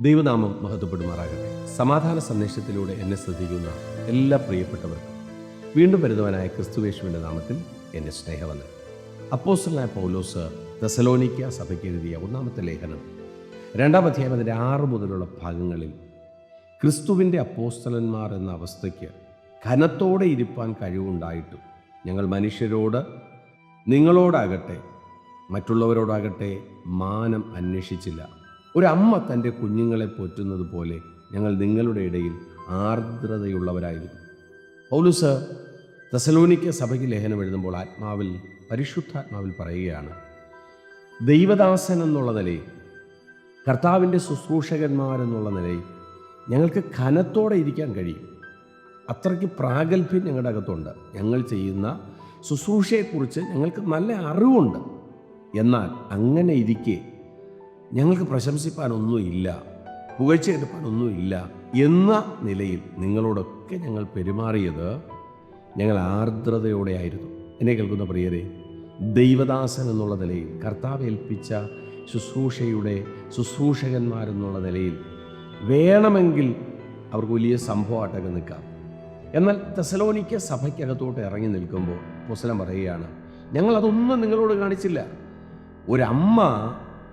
ദൈവനാമം മഹത്വപ്പെടുമാറാകട്ടെ. സമാധാന സന്ദേശത്തിലൂടെ എന്നെ ശ്രദ്ധിക്കുന്ന എല്ലാ പ്രിയപ്പെട്ടവർക്കും വീണ്ടും വരുന്നവനായ ക്രിസ്തുവേശുവിന്റെ നാമത്തിൽ എന്റെ സ്നേഹവന്ന് അപ്പോസ്റ്റലായ പൗലോസ് ദസലോനിക്ക സഭയ്ക്ക് എഴുതിയ ഒന്നാമത്തെ ലേഖനം രണ്ടാം അധ്യായം അതിന്റെ ആറ് മുതലുള്ള ഭാഗങ്ങളിൽ ക്രിസ്തുവിന്റെ അപ്പോസ്തലന്മാർ എന്ന അവസ്ഥയ്ക്ക് കനത്തോടെ ഇരിപ്പാൻ കഴിവുണ്ടായിട്ടും ഞങ്ങൾ മനുഷ്യരോട് നിങ്ങളോടാകട്ടെ മറ്റുള്ളവരോടാകട്ടെ മാനം അന്വേഷിച്ചില്ല. ഒരമ്മ തന്റെ കുഞ്ഞുങ്ങളെ പോറ്റുന്നത് പോലെ ഞങ്ങൾ നിങ്ങളുടെ ഇടയിൽ ആർദ്രതയുള്ളവരായിരുന്നു പൗലുസ് തെസലോനിക്ക സഭയ്ക്ക് ലേഖനം എഴുതുമ്പോൾ ആത്മാവിൽ പരിശുദ്ധാത്മാവിൽ പറയുകയാണ് ദൈവദാസൻ എന്നുള്ള നിലയിൽ കർത്താവിന്റെ ശുശ്രൂഷകന്മാരെന്നുള്ള നിലയിൽ ഞങ്ങൾക്ക് കനത്തോടെ ഇരിക്കാൻ കഴിയും. അത്രയ്ക്ക് പ്രാഗൽഭ്യം ഞങ്ങളുടെ അകത്തുണ്ട്. ഞങ്ങൾ ചെയ്യുന്ന ശുശ്രൂഷയെക്കുറിച്ച് ഞങ്ങൾക്ക് നല്ല അറിവുണ്ട്. എന്നാൽ അങ്ങനെ ഇരിക്കെ ഞങ്ങൾക്ക് പ്രശംസിപ്പാനൊന്നുമില്ല പുകഴ്ചയെടുപ്പാനൊന്നുമില്ല എന്ന നിലയിൽ നിങ്ങളോടൊക്കെ ഞങ്ങൾ പെരുമാറിയത് ഞങ്ങൾ ആർദ്രതയോടെ ആയിരുന്നു. എന്നെ കേൾക്കുന്ന പ്രിയരെ ദൈവദാസൻ എന്നുള്ള നിലയിൽ കർത്താവ് ഏൽപ്പിച്ച ശുശ്രൂഷയുടെ ശുശ്രൂഷകന്മാരെന്നുള്ള നിലയിൽ വേണമെങ്കിൽ അവർക്ക് വലിയ സംഭവമായിട്ടൊക്കെ നിൽക്കാം. എന്നാൽ തെസലോനിക്ക സഭയ്ക്കകത്തോട്ട് ഇറങ്ങി നിൽക്കുമ്പോൾ പുസ്തകം പറയുകയാണ് ഞങ്ങളതൊന്നും നിങ്ങളോട് കാണിച്ചില്ല. ഒരമ്മ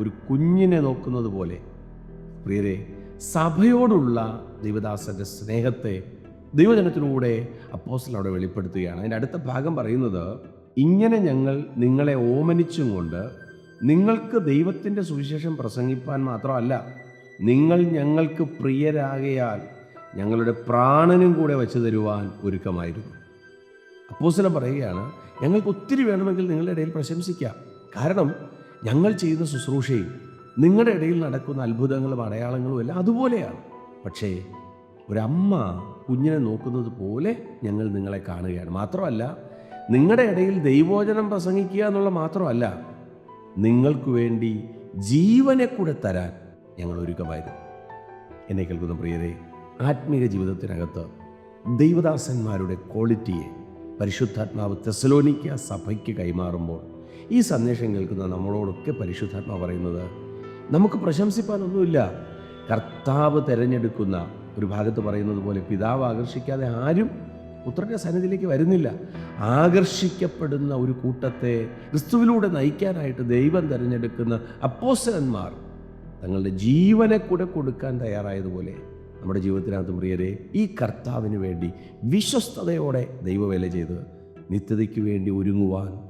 ഒരു കുഞ്ഞിനെ നോക്കുന്നത് പോലെ. പ്രിയരെ സഭയോടുള്ള ദൈവദാസന്റെ സ്നേഹത്തെ ദൈവജനത്തിലൂടെ അപ്പോസ്റ്റൽ അവിടെ വെളിപ്പെടുത്തുകയാണ്. അതിന്റെ അടുത്ത ഭാഗം പറയുന്നത് ഇങ്ങനെ ഞങ്ങൾ നിങ്ങളെ ഓമനിച്ചും കൊണ്ട് നിങ്ങൾക്ക് ദൈവത്തിന്റെ സുവിശേഷം പ്രസംഗിപ്പാൻ മാത്രമല്ല നിങ്ങൾ ഞങ്ങൾക്ക് പ്രിയരാകയാൽ ഞങ്ങളുടെ പ്രാണനും കൂടെ വച്ചു തരുവാൻ ഒരുക്കമായിരുന്നു. അപ്പോസ്തലൻ പറയുകയാണ് ഞങ്ങൾക്ക് ഒത്തിരി വേണമെങ്കിൽ നിങ്ങളുടെ ഇടയിൽ പ്രശംസിക്കാം. കാരണം ഞങ്ങൾ ചെയ്യുന്ന ശുശ്രൂഷയും നിങ്ങളുടെ ഇടയിൽ നടക്കുന്ന അത്ഭുതങ്ങളും അടയാളങ്ങളും എല്ലാം അതുപോലെയാണ്. പക്ഷേ ഒരമ്മ കുഞ്ഞിനെ നോക്കുന്നത് പോലെ ഞങ്ങൾ നിങ്ങളെ കാണുകയാണ്. മാത്രമല്ല നിങ്ങളുടെ ഇടയിൽ ദൈവോചനം പ്രസംഗിക്കുക എന്നുള്ള മാത്രമല്ല നിങ്ങൾക്ക് വേണ്ടി ജീവനെ കൂടെ തരാൻ ഞങ്ങൾ ഒരുക്കമായിരുന്നു. എന്നെ കേൾക്കുന്ന പ്രിയരെ ആത്മീയ ജീവിതത്തിനകത്ത് ദൈവദാസന്മാരുടെ ക്വാളിറ്റിയെ പരിശുദ്ധാത്മാവ് തെസലോനിക്ക സഭയ്ക്ക് കൈമാറുമ്പോൾ ഈ സന്ദേശം കേൾക്കുന്ന നമ്മളോടൊക്കെ പരിശുദ്ധാത്മ പറയുന്നത് നമുക്ക് പ്രശംസിപ്പാനൊന്നുമില്ല. കർത്താവ് തിരഞ്ഞെടുക്കുന്ന ഒരു ഭാഗത്ത് പറയുന്നത് പോലെ പിതാവ് ആകർഷിക്കാതെ ആരും പുത്രന്റെ സന്നിധിയിലേക്ക് വരുന്നില്ല. ആകർഷിക്കപ്പെടുന്ന ഒരു കൂട്ടത്തെ ക്രിസ്തുവിലൂടെ നയിക്കാനായിട്ട് ദൈവം തിരഞ്ഞെടുക്കുന്ന അപ്പോസ്റ്റലന്മാർ തങ്ങളുടെ ജീവനെ കൂടെ കൊടുക്കാൻ തയ്യാറായതുപോലെ നമ്മുടെ ജീവിതത്തിനകത്ത് പ്രിയരെ ഈ കർത്താവിന് വേണ്ടി വിശ്വസ്തതയോടെ ദൈവവേല ചെയ്ത് നിത്യതയ്ക്ക് വേണ്ടി ഒരുങ്ങുവാൻ